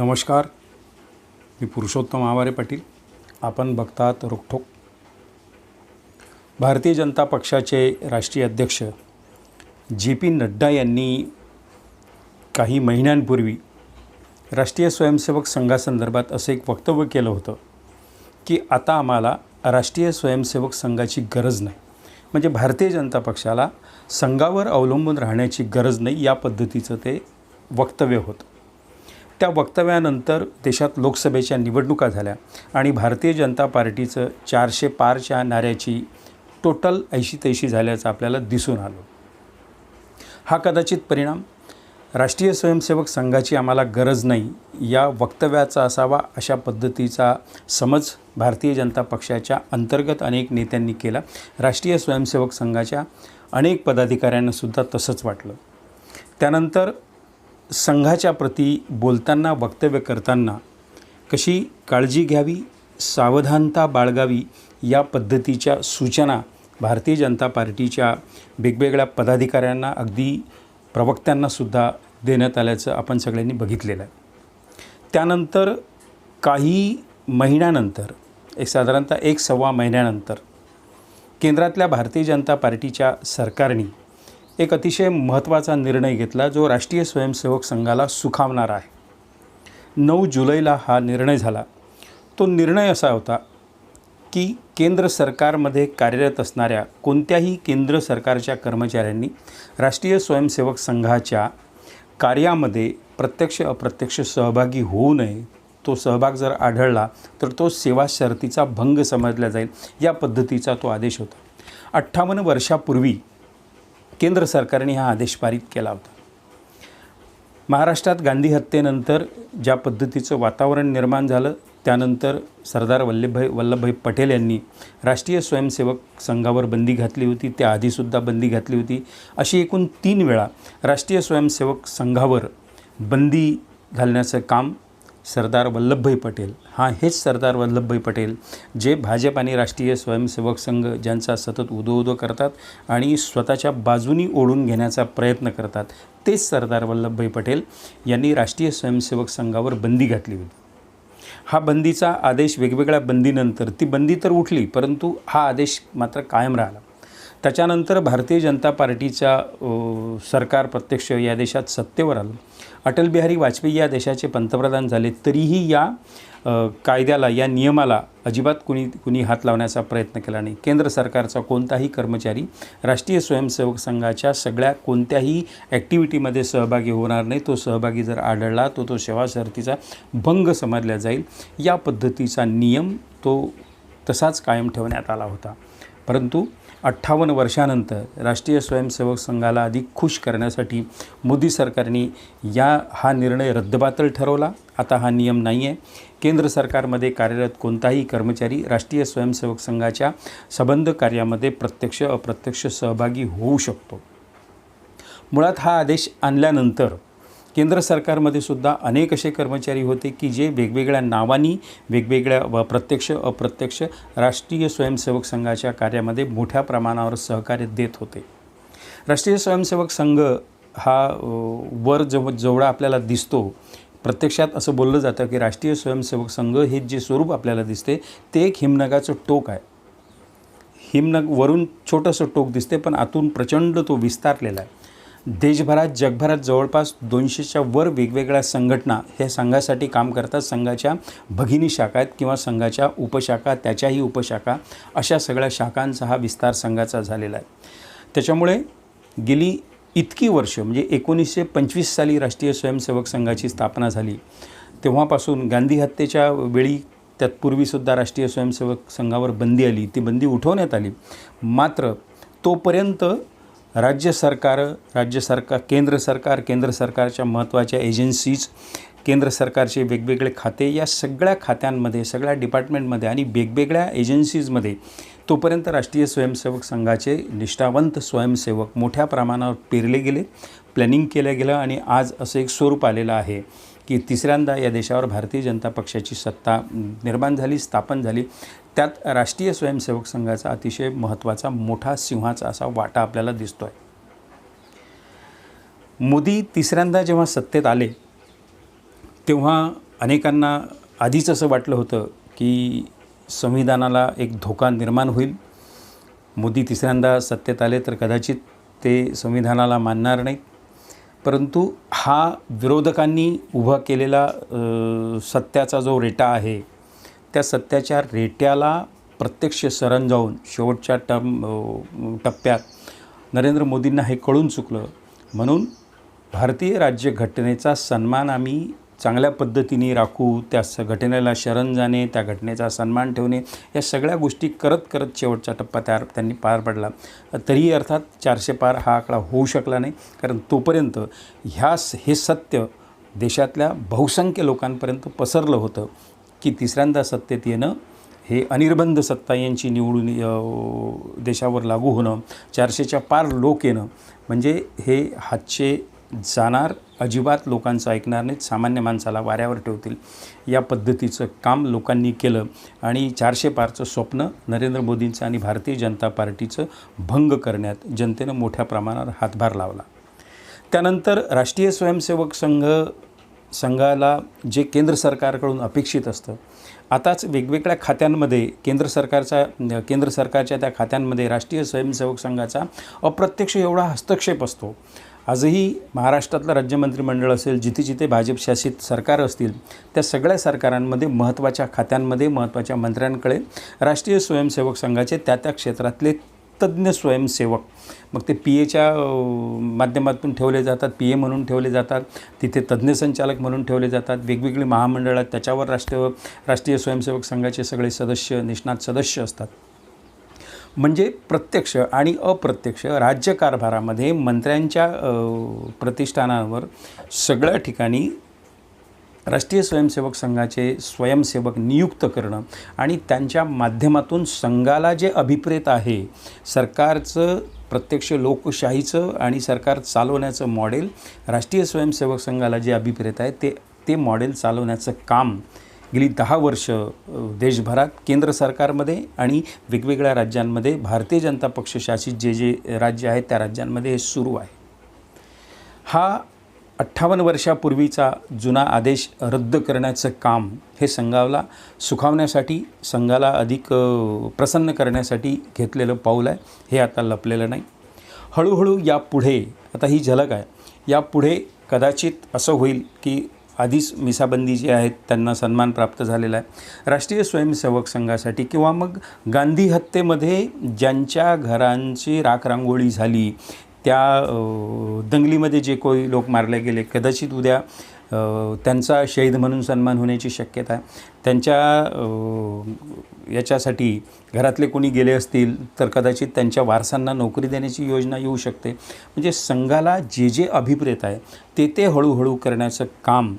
नमस्कार. मी पुरुषोत्तम आवारे पाटील. आपण बघतात रोखोक भारतीय जनता पक्षाचे राष्ट्रीय अध्यक्ष जे पी नड्डा यांनी काही महिन्यांपूर्वी राष्ट्रीय स्वयंसेवक संघासंदर्भात असं एक वक्तव्य केलं होतं की आता आम्हाला राष्ट्रीय स्वयंसेवक संघाची गरज नाही. म्हणजे भारतीय जनता पक्षाला संघावर अवलंबून राहण्याची गरज नाही या पद्धतीचं ते वक्तव्य होतं. त्या वक्तव्यानंतर देशात लोकसभेच्या निवडणुका झाल्या आणि भारतीय जनता पार्टीचं चारशे पारच्या नाऱ्याची टोटल ऐंशी तैशी झाल्याचं आपल्याला दिसून आलं. हा कदाचित परिणाम राष्ट्रीय स्वयंसेवक संघाची आम्हाला गरज नाही या वक्तव्याचा असावा अशा पद्धतीचा समज भारतीय जनता पक्षाच्या अंतर्गत अनेक नेत्यांनी केला. राष्ट्रीय स्वयंसेवक संघाच्या अनेक पदाधिकाऱ्यांनासुद्धा तसंच वाटलं. त्यानंतर संघाच्या प्रती बोलताना वक्तव्य करताना कशी काळजी घ्यावी सावधानता बाळगावी या पद्धतीच्या सूचना भारतीय जनता पार्टीच्या वेगवेगळ्या पदाधिकाऱ्यांना अगदी प्रवक्त्यांनासुद्धा देण्यात आल्याचं आपण सगळ्यांनी बघितलेलं आहे. त्यानंतर काही महिन्यानंतर एक साधारणतः एक सव्वा महिन्यानंतर केंद्रातल्या भारतीय जनता पार्टीच्या सरकारने एक अतिशय महत्त्वाचा निर्णय घेतला जो राष्ट्रीय स्वयंसेवक संघाला सुखावणारा आहे. नऊ जुलैला हा निर्णय झाला. तो निर्णय असा होता की केंद्र सरकारमध्ये कार्यरत असणाऱ्या कोणत्याही केंद्र सरकारच्या कर्मचाऱ्यांनी राष्ट्रीय स्वयंसेवक संघाच्या कार्यामध्ये प्रत्यक्ष अप्रत्यक्ष सहभागी होऊ नये. तो सहभाग जर आढळला तर तो सेवा शर्तीचा भंग समजला जाईल. या पद्धतीचा तो आदेश होता. अठ्ठावन्न वर्षापूर्वी केंद्र सरकारने हा आदेश पारित केला होता. महाराष्ट्रात गांधी हत्येनंतर ज्या पद्धतीचं वातावरण निर्माण झालं त्यानंतर सरदार वल्लभभाई वल्लभभाई पटेल यांनी राष्ट्रीय स्वयंसेवक संघावर बंदी घातली होती त्याआधीसुद्धा बंदी घातली होती. अशी एकूण तीन वेळा राष्ट्रीय स्वयंसेवक संघावर बंदी घालण्याचं काम सरदार वल्लभभाई पटेल. हा हेच सरदार वल्लभभाई पटेल जे भाजप आणि राष्ट्रीय स्वयंसेवक संघ ज्यांचा सतत उदो उदो करतात आणि स्वतःच्या बाजूनी ओढून घेण्याचा प्रयत्न करतात तेच सरदार वल्लभभाई पटेल यांनी राष्ट्रीय स्वयंसेवक संघावर बंदी घातली होती. हा बंदीचा आदेश वेगवेगळ्या बंदीनंतर ती बंदी तर उठली परंतु हा आदेश मात्र कायम राहिला. त्याच्यानंतर भारतीय जनता पार्टीचा सरकार प्रत्यक्ष या देशात सत्तेवर आलं. अटल बिहारी वाजपेयी या देशाचे पंतप्रधान झाले तरीही या कायद्याला या नियमाला अजिबात कुणी कुणी हात लावण्याचा प्रयत्न केला नाही. केंद्र सरकारचा कोणताही कर्मचारी राष्ट्रीय स्वयंसेवक संघाच्या सगळ्या कोणत्याही ॲक्टिव्हिटीमध्ये सहभागी होणार नाही. तो सहभागी जर आढळला तो तो सेवा शर्तीचा भंग समजला जाईल. या पद्धतीचा नियम तो तसाच कायम ठेवण्यात आला होता. परंतु अठ्ठावन्न वर्षानंतर राष्ट्रीय स्वयंसेवक संघाला अधिक खुश करण्यासाठी मोदी सरकारने या हा निर्णय रद्दबातल ठरवला. आता हा नियम नाही आहे केंद्र सरकारमध्ये कार्यरत कोणताही कर्मचारी राष्ट्रीय स्वयंसेवक संघाच्या संबंध कार्यामध्ये प्रत्यक्ष अप्रत्यक्ष सहभागी होऊ शकतो. मुळात हा आदेश आणल्यानंतर केंद्र सरकारमध्ये सुद्धा अनेक असे कर्मचारी होते की जे वेगवेगळ्या नावांनी वेगवेगळ्या व प्रत्यक्ष अप्रत्यक्ष राष्ट्रीय स्वयंसेवक संघाच्या कार्यामध्ये मोठ्या प्रमाणावर सहकार्य देत होते. राष्ट्रीय स्वयंसेवक संघ हा वर जव जेवढा आपल्याला दिसतो प्रत्यक्षात असं बोललं जातं की राष्ट्रीय स्वयंसेवक संघ हे जे स्वरूप आपल्याला दिसते ते एक हिमनगाचं टोक आहे. हिमनग वरून छोटंसं टोक दिसते पण आतून प्रचंड तो विस्तारलेला आहे. देशभरात जगभरात जवळपास दोनशेच्या वर वेगवेगळ्या संघटना हे संघासाठी काम करतात. संघाच्या भगिनी शाखा आहेत किंवा संघाच्या उपशाखा त्याच्याही उपशाखा अशा सगळ्या शाखांचा हा विस्तार संघाचा झालेला आहे. त्याच्यामुळे गेली इतकी वर्ष म्हणजे एकोणीसशे पंचवीस साली राष्ट्रीय स्वयंसेवक संघाची स्थापना झाली. तेव्हापासून गांधी हत्येच्या वेळी तत्पूर्वीसुद्धा राष्ट्रीय स्वयंसेवक संघावर बंदी आली. ती बंदी उठवण्यात आली. मात्र तोपर्यंत राज्य सरकार राज्य सरकार केंद्र सरकार केंद्र सरकारच्या महत्त्वाच्या एजन्सीज केंद्र सरकारचे वेगवेगळे खाते या सगळ्या खात्यांमध्ये सगळ्या डिपार्टमेंटमध्ये आणि वेगवेगळ्या एजन्सीजमध्ये तोपर्यंत राष्ट्रीय स्वयंसेवक संघाचे निष्ठावंत स्वयंसेवक मोठ्या प्रमाणावर पेरले गेले प्लॅनिंग केलं गेलं आणि आज असं एक स्वरूप आलेलं आहे. की तिसऱ्यांदा या देशावर भारतीय जनता पक्षाची सत्ता निर्माण झाली स्थापन झाली. त्यात राष्ट्रीय स्वयंसेवक संघाचा अतिशय महत्त्वाचा मोठा सिंहाचा असा वाटा आपल्याला दिसतो आहे मोदी तिसऱ्यांदा जेव्हा सत्तेत आले तेव्हा अनेकांना आधीच असं वाटलं होतं की संविधानाला एक धोका निर्माण होईल. मोदी तिसऱ्यांदा सत्तेत आले तर कदाचित ते संविधानाला मानणार नाहीत. परंतु हा विरोधकांनी उभा केलेला सत्याचा जो रेटा आहे त्या सत्याच्या रेट्याला प्रत्यक्ष सरण जाऊन शेवटच्या टम टप्प्यात नरेंद्र मोदींना हे कळून चुकलं. म्हणून भारतीय राज्यघटनेचा सन्मान आम्ही चांगल्या पद्धतीने राखू त्या स घटनेला शरण जाणे त्या घटनेचा सन्मान ठेवणे या सगळ्या गोष्टी करत करत शेवटचा टप्पा तयार त्यांनी पार पडला. तरीही अर्थात चारशे पार हा आकडा होऊ शकला नाही कारण तोपर्यंत ह्या स- हे सत्य देशातल्या बहुसंख्य लोकांपर्यंत पसरलं होतं की तिसऱ्यांदा सत्तेत येणं हे अनिर्बंध सत्ता यांची निवडून देशावर लागू होणं चारशेच्या पार लोक येणं म्हणजे हे हातचे जाणार अजिबात लोकांचं ऐकणार नाहीत. सामान्य माणसाला वाऱ्यावर ठेवतील. या पद्धतीचं काम लोकांनी केलं आणि चारशे पारचं स्वप्न नरेंद्र मोदींचं आणि भारतीय जनता पार्टीचं भंग करण्यात जनतेनं मोठ्या प्रमाणावर हातभार लावला. त्यानंतर राष्ट्रीय स्वयंसेवक संघ संघाला जे केंद्र सरकारकडून अपेक्षित असतं आताच वेगवेगळ्या खात्यांमध्ये केंद्र सरकारचा केंद्र सरकारच्या त्या खात्यांमध्ये राष्ट्रीय स्वयंसेवक संघाचा अप्रत्यक्ष एवढा हस्तक्षेप असतो. आजही महाराष्ट्रातलं राज्य मंत्रिमंडळ असेल जिथे जिथे भाजप शासित सरकार असतील त्या सगळ्या सरकारांमध्ये महत्त्वाच्या खात्यांमध्ये महत्त्वाच्या मंत्र्यांकडे राष्ट्रीय स्वयंसेवक संघाचे त्या त्या क्षेत्रातले तज्ज्ञ स्वयंसेवक. मग ते पी एच्या माध्यमातून ठेवले जातात पी ए म्हणून ठेवले जातात तिथे तज्ज्ञ संचालक म्हणून ठेवले जातात वेगवेगळी महामंडळात त्याच्यावर राष्ट्रीय राष्ट्रीय स्वयंसेवक संघाचे सगळे सदस्य निष्णात सदस्य असतात. म्हणजे प्रत्यक्ष आणि अप्रत्यक्ष राज्यकारभारामध्ये मंत्र्यांच्या प्रतिष्ठानांवर प्रतिष्ठानावर सगळ्या ठिकाणी राष्ट्रीय स्वयंसेवक संघाचे स्वयंसेवक नियुक्त करणं आणि त्यांच्या माध्यमातून संघाला जे अभिप्रेत आहे सरकारचं प्रत्यक्ष लोकशाहीचं आणि सरकार चालवण्याचं मॉडेल राष्ट्रीय स्वयंसेवक संघाला जे अभिप्रेत आहे ते ते मॉडेल चालवण्याचं काम गेली दहा वर्ष देशभरात केंद्र सरकारमध्ये आणि वेगवेगळ्या राज्यांमध्ये भारतीय जनता पक्ष शासित जे जे राज्य आहेत त्या राज्यांमध्ये हे सुरू आहे. हा अठ्ठावन्न वर्षापूर्वीचा जुना आदेश रद्द करण्याचं काम हे संघाला सुखावण्यासाठी संघाला अधिक प्रसन्न करण्यासाठी घेतलेलं पाऊल आहे हे आता लपलेलं नाही. हळूहळू यापुढे आता ही झलक आहे यापुढे कदाचित असं होईल की आधीच मिसाबंदी जे आहेत त्यांना सन्मान प्राप्त झालेला आहे. राष्ट्रीय स्वयंसेवक संघासाठी किंवा मग गांधी हत्येमध्ये ज्यांच्या घरांची राखरांगोळी झाली त्या दंगलीमध्ये जे कोणी लोक मारले गेले कदाचित उद्या त्यांचा शहीद म्हणून सन्मान होण्याची शक्यता आहे. त्यांच्या याच्यासाठी घरातले कोणी गेले असतील तर कदाचित त्यांच्या वारसांना नोकरी देण्याची योजना येऊ शकते. म्हणजे संघाला जे जे अभिप्रेत आहे ते ते हळूहळू करण्याचं काम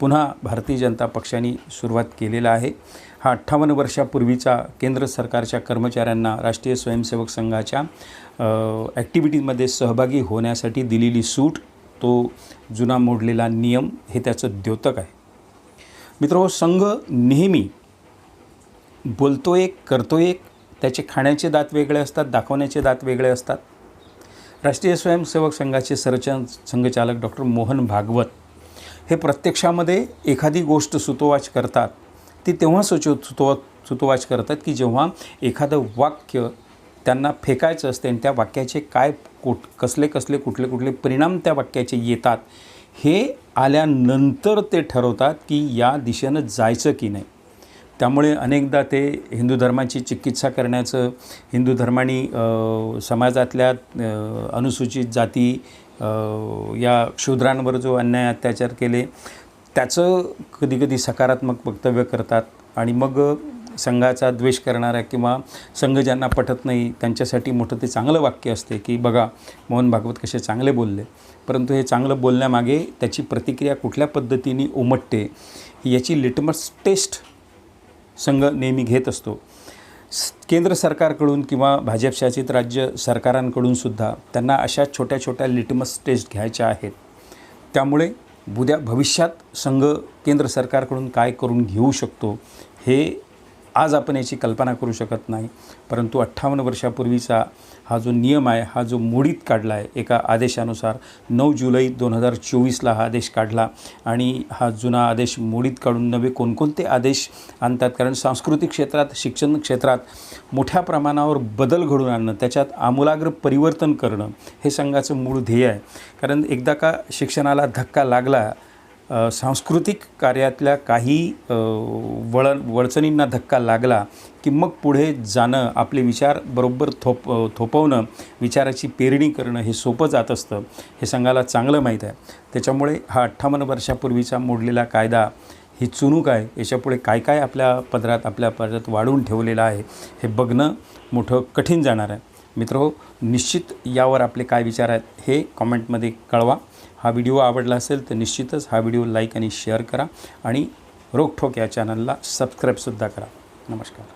पुन्हा भारतीय जनता पक्षाने सुरुवात केलेला आहे. हा अठ्ठावन्न वर्षापूर्वीचा केंद्र सरकारच्या कर्मचाऱ्यांना राष्ट्रीय स्वयंसेवक संघाच्या ॲक्टिव्हिटीमध्ये सहभागी होण्यासाठी दिलेली सूट तो जुना मोडलेला नियम हे त्याचं द्योतक आहे. मित्र हो, संघ नेहमी बोलतो एक करतो एक त्याचे खाण्याचे दात वेगळे असतात दाखवण्याचे दात वेगळे असतात. राष्ट्रीय स्वयंसेवक संघाचे सरचन संघचालक डॉक्टर मोहन भागवत हे प्रत्यक्षामध्ये एखादी गोष्ट सुतोवाच करतात. ती तेव्हा सुचो सुतो सुतोवाच करतात की जेव्हा एखादं वाक्य त्यांना फेकायचं असते आणि त्या वाक्याचे काय कुठ कसले कसले कुठले कुठले परिणाम त्या वाक्याचे येतात हे आल्यानंतर ते ठरवतात की या दिशेनं जायचं की नाही. त्यामुळे अनेकदा ते हिंदू धर्माची चिकित्सा करण्याचं हिंदू धर्माने समाजातल्या अनुसूचित जाती या शूद्रांवर जो अन्याय अत्याचार केले त्याचं कधीकधी सकारात्मक वक्तव्य करतात आणि मग संघाचा द्वेष करणाऱ्या किंवा संघ ज्यांना पटत नाही त्यांच्यासाठी मोठं ते चांगलं वाक्य असते की बघा मोहन भागवत कसे चांगले बोलले. परंतु हे चांगलं बोलण्यामागे त्याची प्रतिक्रिया कुठल्या पद्धतीने उमटते याची लिटमस टेस्ट संघ नेहमी घेत असतो. केंद्र सरकारकडून किंवा भाजपशासित राज्य सरकारांकडून सुद्धा त्यांना अशा छोट्या छोट्या लिटमस टेस्ट घ्यायच्या आहेत. त्यामुळे उद्या भविष्यात संघ केंद्र सरकारकडून काय करून घेऊ शकतो हे आज आपण याची कल्पना करू शकत नाही परंतु अठ्ठावन्न वर्षापूर्वीचा हा जो नियम आहे हा जो मोडीत काढला आहे एका आदेशानुसार नऊ जुलै दोन हजार चोवीसला हा आदेश काढला आणि हा जुना आदेश मोडीत काढून नवे कोणकोणते आदेश आणतात? कारण सांस्कृतिक क्षेत्रात शिक्षण क्षेत्रात मोठ्या प्रमाणावर बदल घडून आणणं त्याच्यात आमूलाग्र परिवर्तन करणं हे संघाचं मूळ ध्येय आहे. कारण एकदा का शिक्षणाला धक्का लागला सांस्कृतिक कार्यातल्या काही वळण वळचणींना धक्का लागला की मग पुढे जाणं आपले विचार बरोबर थोप थोपवणं विचाराची पेरणी करणं हे सोपं जात असतं हे संघाला चांगलं माहीत आहे. त्याच्यामुळे हा अठ्ठावन्न वर्षापूर्वीचा मोडलेला कायदा ही चुणूक आहे याच्यापुढे काय काय आपल्या पदरात आपल्या पदरात वाढवून ठेवलेलं आहे हे बघणं मोठं कठीण जाणार आहे. मित्र निश्चित यावर आपले काय विचार आहेत हे कॉमेंटमध्ये कळवा. हा व्हिडिओ आवडला असेल तर निश्चितच हा व्हिडिओ लाईक आणि शेअर करा आणि रोकठोक या चॅनलला सबस्क्राईबसुद्धा करा. नमस्कार.